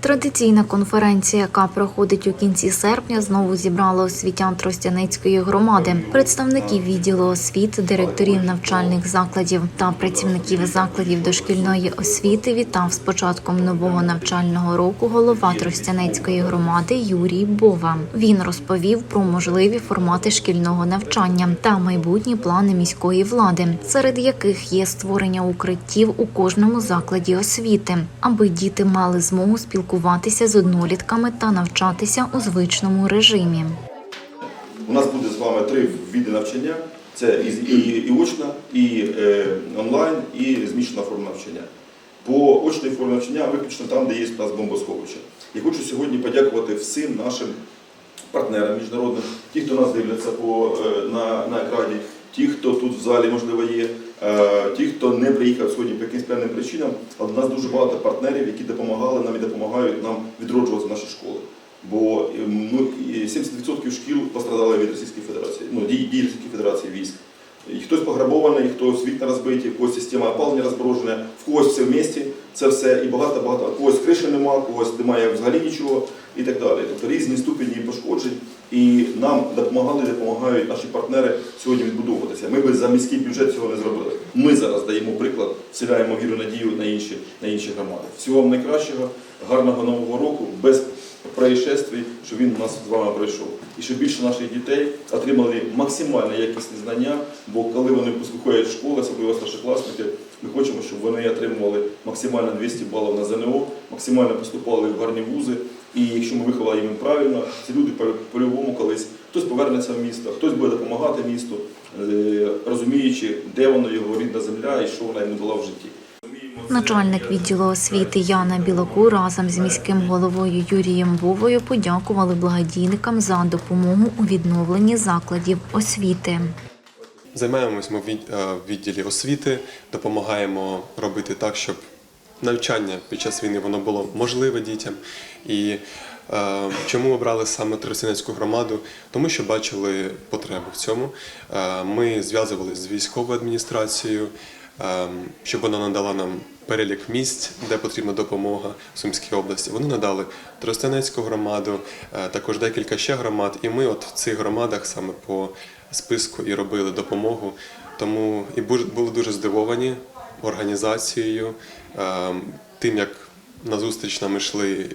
Традиційна конференція, яка проходить у кінці серпня, знову зібрала освітян Тростяницької громади, представників відділу освіти, директорів навчальних закладів та працівників закладів дошкільної освіти. Вітав з початком нового навчального року голова Тростяницької громади Юрій Бова. Він розповів про можливі формати шкільного навчання та майбутні плани міської влади, серед яких є створення укриттів у кожному закладі освіти, аби діти мали змогу спілкуватися з однолітками та навчатися у звичному режимі. У нас буде з вами три види навчання: це і, і, і очна, і е, онлайн, і змішана форма навчання. По очній формі навчання виключно там, де є у нас бомбосховище. Я хочу сьогодні подякувати всім нашим партнерам міжнародним, ті, хто нас дивляться по, е, на, на ті, хто тут в залі, можливо, є, е, ті, хто не приїхав сьогодні по якимось певним причинам, але в нас дуже багато партнерів, які допомагали нам і допомагають нам відроджувати наші школи. Бо е, і 70% шкіл пострадали від Російської Федерації, ну, дій, дій Російської Федерації військ. І хтось пограбований, хтось вікна розбиті, когось система опалення розброжена, в когось все в місті, це все і багато-багато. Когось криші немає, когось немає взагалі нічого і так далі. Тобто різні ступені пошкоджень. І нам допомагали, допомагають наші партнери сьогодні відбудовуватися. Ми би за міський бюджет цього не зробили. Ми зараз даємо приклад, вселяємо віру надію на інші, на інші громади. Всього вам найкращого, гарного нового року, без происшествий, щоб він у нас з вами пройшов. І щоб більше наших дітей отримали максимально якісні знання, бо коли вони з школи, особливо старшокласники, ми хочемо, щоб вони отримували максимально 200 балів на ЗНО, максимально поступали в гарні вузи. І якщо ми виховали їм правильно, ці люди по- по-любому колись хтось повернеться в місто, хтось буде допомагати місту, е, розуміючи, де воно його рідна земля і що вона йому дала в житті. Начальник відділу освіти Яна Білоку разом з міським головою Юрієм Бовою подякували благодійникам за допомогу у відновленні закладів освіти. Займаємось ми в відділі освіти, допомагаємо робити так, щоб навчання під час війни воно було можливе дітям. І е, чому обрали саме Тростянецьку громаду? Тому що бачили потребу в цьому. Е, ми зв'язувалися з військовою адміністрацією, е, щоб вона надала нам перелік місць, де потрібна допомога в Сумській області. Вони надали Тростянецьку громаду, е, також декілька ще громад. І ми от в цих громадах саме по списку і робили допомогу. Тому і бу- були дуже здивовані організацією, е, тим, як назустріч нам йшли,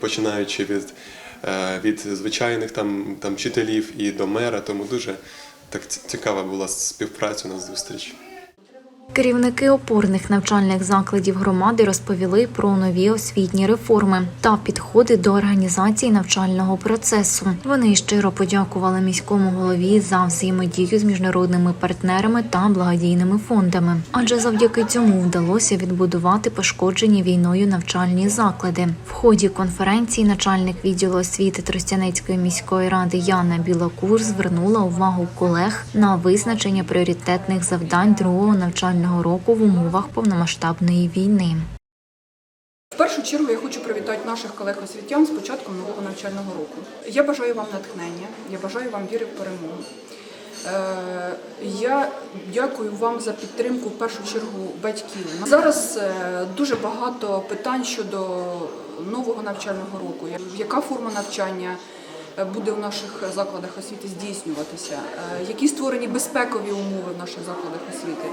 починаючи від, е, від звичайних там, там вчителів і до мера. Тому дуже так цікава була співпраця на зустріч. Керівники опорних навчальних закладів громади розповіли про нові освітні реформи та підходи до організації навчального процесу. Вони щиро подякували міському голові за взаємодію з міжнародними партнерами та благодійними фондами, адже завдяки цьому вдалося відбудувати пошкоджені війною навчальні заклади. В ході конференції начальник відділу освіти Тростянецької міської ради Яна Білокур звернула увагу колег на визначення пріоритетних завдань другого навчального року в умовах повномасштабної війни. В першу чергу я хочу привітати наших колег освітян з початком нового навчального року. Я бажаю вам натхнення, я бажаю вам віри в перемогу. Е, Я дякую вам за підтримку в першу чергу батьків. Зараз е, дуже багато питань щодо нового навчального року. Яка форма навчання е, буде у наших закладах освіти здійснюватися? Які створені безпекові умови в наших закладах освіти?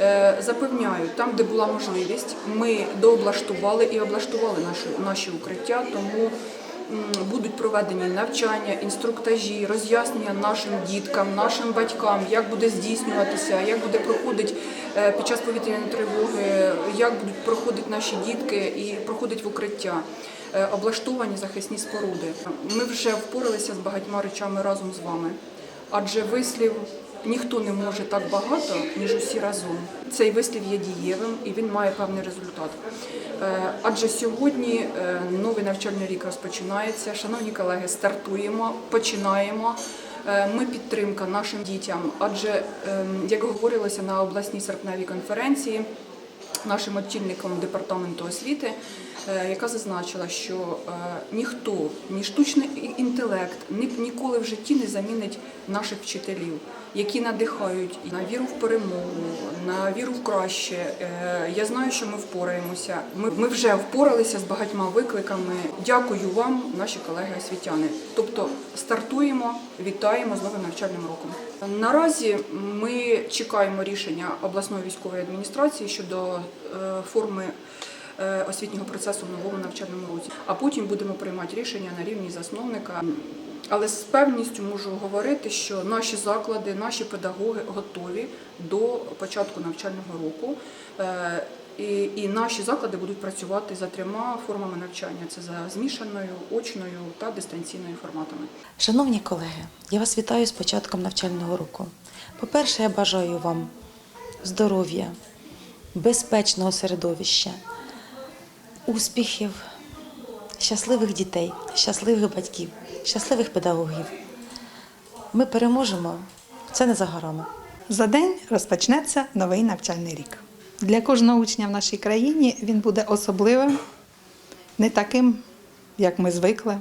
Е, Запевняю, там, де була можливість, ми дооблаштували і облаштували наші, наші укриття, тому будуть проведені навчання, інструктажі, роз'яснення нашим діткам, нашим батькам, як буде здійснюватися, як буде проходити е, під час повітряної тривоги, як будуть проходити наші дітки і проходить в укриття. Е, Облаштовані захисні споруди. Ми вже впоралися з багатьма речами разом з вами, адже вислів ніхто не може так багато, ніж усі разом. Цей вислів є дієвим і він має певний результат. Е, Адже сьогодні е, новий навчальний рік розпочинається. Шановні колеги, стартуємо, починаємо. Е, Ми підтримка нашим дітям, адже, ем, як говорилося на обласній серпневій конференції, нашим очільником департаменту освіти, яка зазначила, що ніхто, ні штучний інтелект ні, ніколи в житті не замінить наших вчителів, які надихають на віру в перемогу, на віру в краще. Е, Я знаю, що ми впораємося. Ми, ми вже впоралися з багатьма викликами. Дякую вам, наші колеги освітяни. Тобто стартуємо, вітаємо з новим навчальним роком. Наразі ми чекаємо рішення обласної військової адміністрації щодо е, форми е, освітнього процесу в новому навчальному році. А потім будемо приймати рішення на рівні засновника. Але з певністю можу говорити, що наші заклади, наші педагоги готові до початку навчального року. Е, І, і наші заклади будуть працювати за трьома формами навчання: це за змішаною, очною та дистанційною форматами. Шановні колеги, я вас вітаю з початком навчального року. По-перше, я бажаю вам здоров'я, безпечного середовища, успіхів, щасливих дітей, щасливих батьків, щасливих педагогів. Ми переможемо, це не за горами. За день розпочнеться новий навчальний рік. Для кожного учня в нашій країні він буде особливим, не таким, як ми звикли.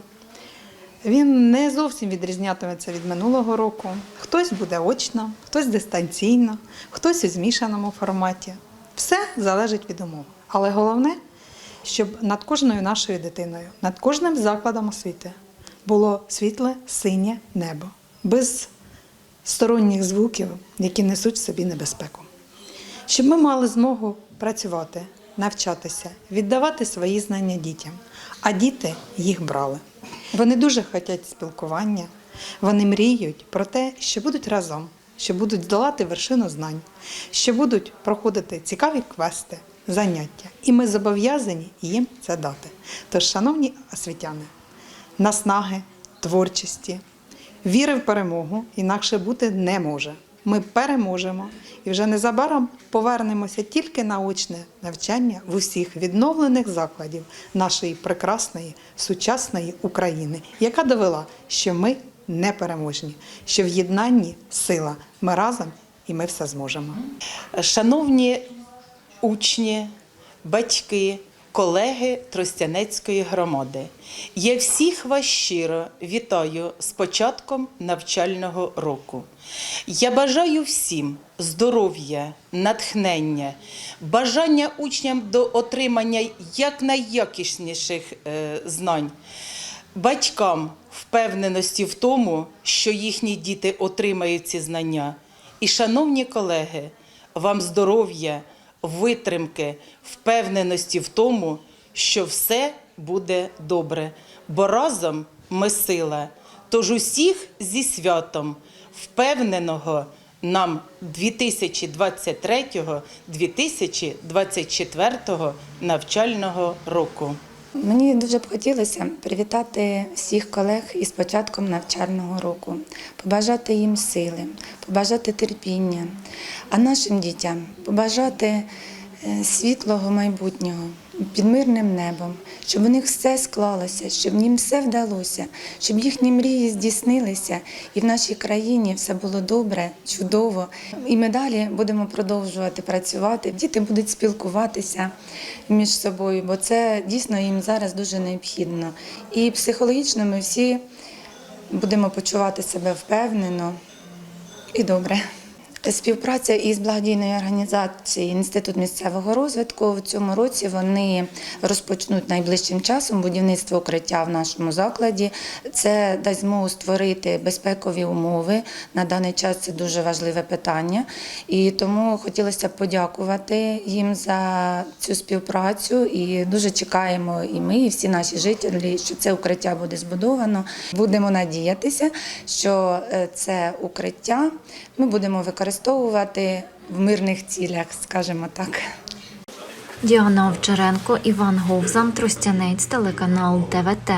Він не зовсім відрізнятиметься від минулого року. Хтось буде очно, хтось дистанційно, хтось у змішаному форматі. Все залежить від умов. Але головне, щоб над кожною нашою дитиною, над кожним закладом освіти було світле синє небо, без сторонніх звуків, які несуть в собі небезпеку. Щоб ми мали змогу працювати, навчатися, віддавати свої знання дітям, а діти їх брали. Вони дуже хочуть спілкування, вони мріють про те, що будуть разом, що будуть здолати вершину знань, що будуть проходити цікаві квести, заняття. І ми зобов'язані їм це дати. Тож, шановні освітяни, наснаги, творчості, віри в перемогу інакше бути не може. Ми переможемо і вже незабаром повернемося тільки на очне навчання в усіх відновлених закладів нашої прекрасної сучасної України, яка довела, що ми непереможні, що в єднанні сила. Ми разом і ми все зможемо. Шановні учні, батьки, колеги Тростянецької громади, я всіх вас щиро вітаю з початком навчального року. Я бажаю всім здоров'я, натхнення, бажання учням до отримання якнайякісніших е, знань. Батькам впевненості в тому, що їхні діти отримають ці знання. І, шановні колеги, вам здоров'я, витримки, впевненості в тому, що все буде добре, бо разом ми сила. Тож усіх зі святом, впевненого нам 2023-2024 навчального року. Мені дуже б хотілося привітати всіх колег із початком навчального року, побажати їм сили, побажати терпіння, а нашим дітям побажати е, світлого майбутнього під мирним небом, щоб у них все склалося, щоб їм все вдалося, щоб їхні мрії здійснилися, і в нашій країні все було добре, чудово. І ми далі будемо продовжувати працювати. Діти будуть спілкуватися між собою, бо це дійсно їм зараз дуже необхідно. І психологічно ми всі будемо почувати себе впевнено і добре. Співпраця із благодійною організацією Інститут місцевого розвитку в цьому році вони розпочнуть найближчим часом будівництво укриття в нашому закладі. Це дасть змогу створити безпекові умови. На даний час це дуже важливе питання. І тому хотілося подякувати їм за цю співпрацю. І дуже чекаємо і ми, і всі наші жителі, що це укриття буде збудовано. Будемо надіятися, що е, це укриття ми будемо використовувати в мирних цілях, скажімо так. Діана Овчаренко, Іван Говзам, Тростянець, телеканал ТВТ.